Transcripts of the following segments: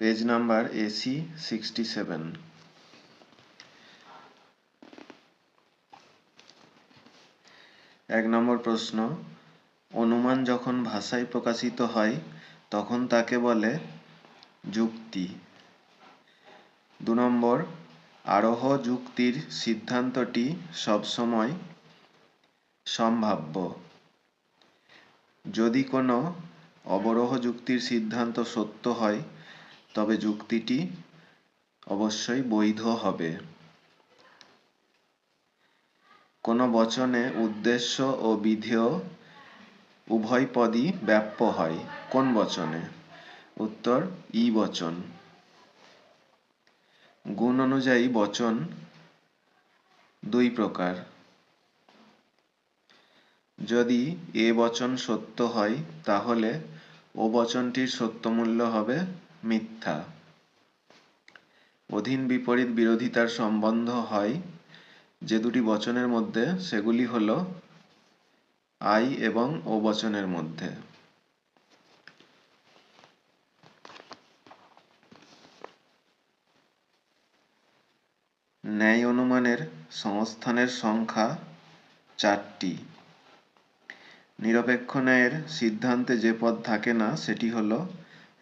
Page number AC sixty seven. এক নম্বর প্রশ্ন, অনুমান যখন ভাষায় প্রকাশিত হয়, তখন তাকে বলে যুক্তি। দু নম্বর, আরোহ যুক্তির সিদ্ধান্তটি সবসময় সম্ভাব্য। যদি কোনো অবরোহ যুক্তির সিদ্ধান্ত সত্য হয় তবে যুক্তিটি অবশ্যই বৈধ হবে। কোনো বচনে উদ্দেশ্য ও বিধেয় উভয় পদই ব্যাপ্য হয়। কোন বচনে? উত্তর, ই বচন। গুণ অনুযায়ী বচন দুই প্রকার। যদি এ বচন সত্য হয়, তাহলে ও বচনটির সত্যমূল্য হবে মিথ্যা। অধীন বিপরীত বিরোধিতার সম্বন্ধ হয় যে দুটি বচনের মধ্যে, সেগুলি হল আই এবং ও বচনের মধ্যে। ন্যায় অনুমানের সংস্থানের সংখ্যা চারটি। নিরপেক্ষ ন্যায়ের সিদ্ধান্তে যে পদ থাকে না, সেটি হল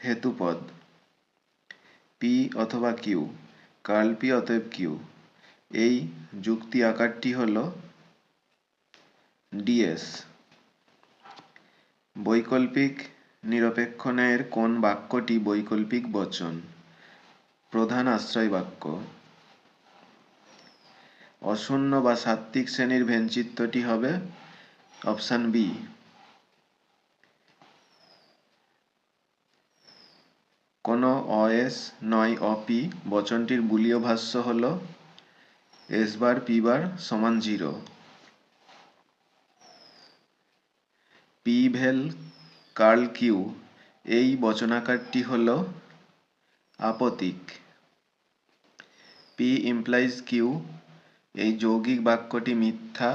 হেতুপদ পি অথবা কিউ, কার্ল পি অতএব কিউ। এই যুক্তি আকারটি হল ডিএস। বৈকল্পিক নিরপেক্ষ ন্যায়ের কোন বাক্যটি বৈকল্পিক বচন? প্রধান আশ্রয় বাক্য। অশূন্য বা সাত্ত্বিক শ্রেণির ভেনচিত্রটি হবে অপশান বি। কোনো অএস, নয় অপি বচনটির বুলীয় ভাষ্য হল এস বার পি বার সমান জিরো। পি ভেল কার্ল কিউ, এই বচনাকারটি হল আপতিক। পি ইমপ্লাইজ কিউ, এই যৌগিক বাক্যটি মিথ্যা।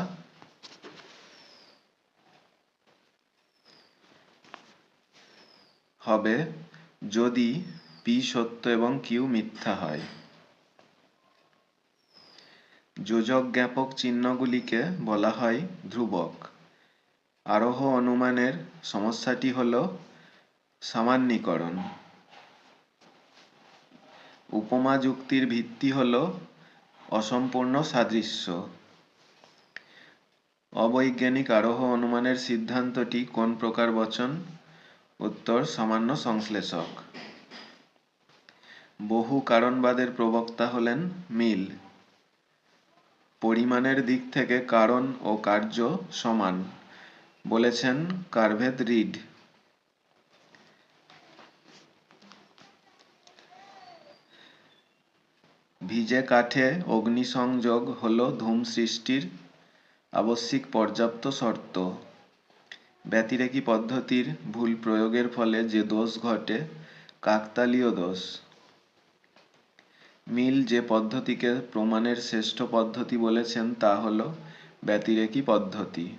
হবে যদি পি সত্য এবং কিউ মিথ্যা হয়। যোজক জ্ঞাপক চিহ্নগুলিকে বলা হয় ধ্রুবক। আরোহ অনুমানের সমস্যাটি হল সামান্যীকরণ। উপমা যুক্তির ভিত্তি হল অসম্পূর্ণ সাদৃশ্য। অবৈজ্ঞানিক আরোহ অনুমানের সিদ্ধান্তটি কোন প্রকার বচন উত্তর সামান্য সংশ্লেষক। বহু কারণবাদের প্রবক্তা হলেন মিল। পরিমাণের দিক থেকে কারণ ও কার্য সমান, বলেছেন কার্ভেদ রিড। ভিজে কাঠে অগ্নিসংযোগ হল ধূম সৃষ্টির আবশ্যিক পর্যাপ্ত শর্ত। ব্যতিরেকী পদ্ধতির ভুল প্রয়োগের ফলে যে দোষ ঘটে, কাকতালীয় দোষ। মিল যে পদ্ধতিকে প্রমাণের শ্রেষ্ঠ পদ্ধতি বলেছেন তা হল ব্যতিরেকী পদ্ধতি।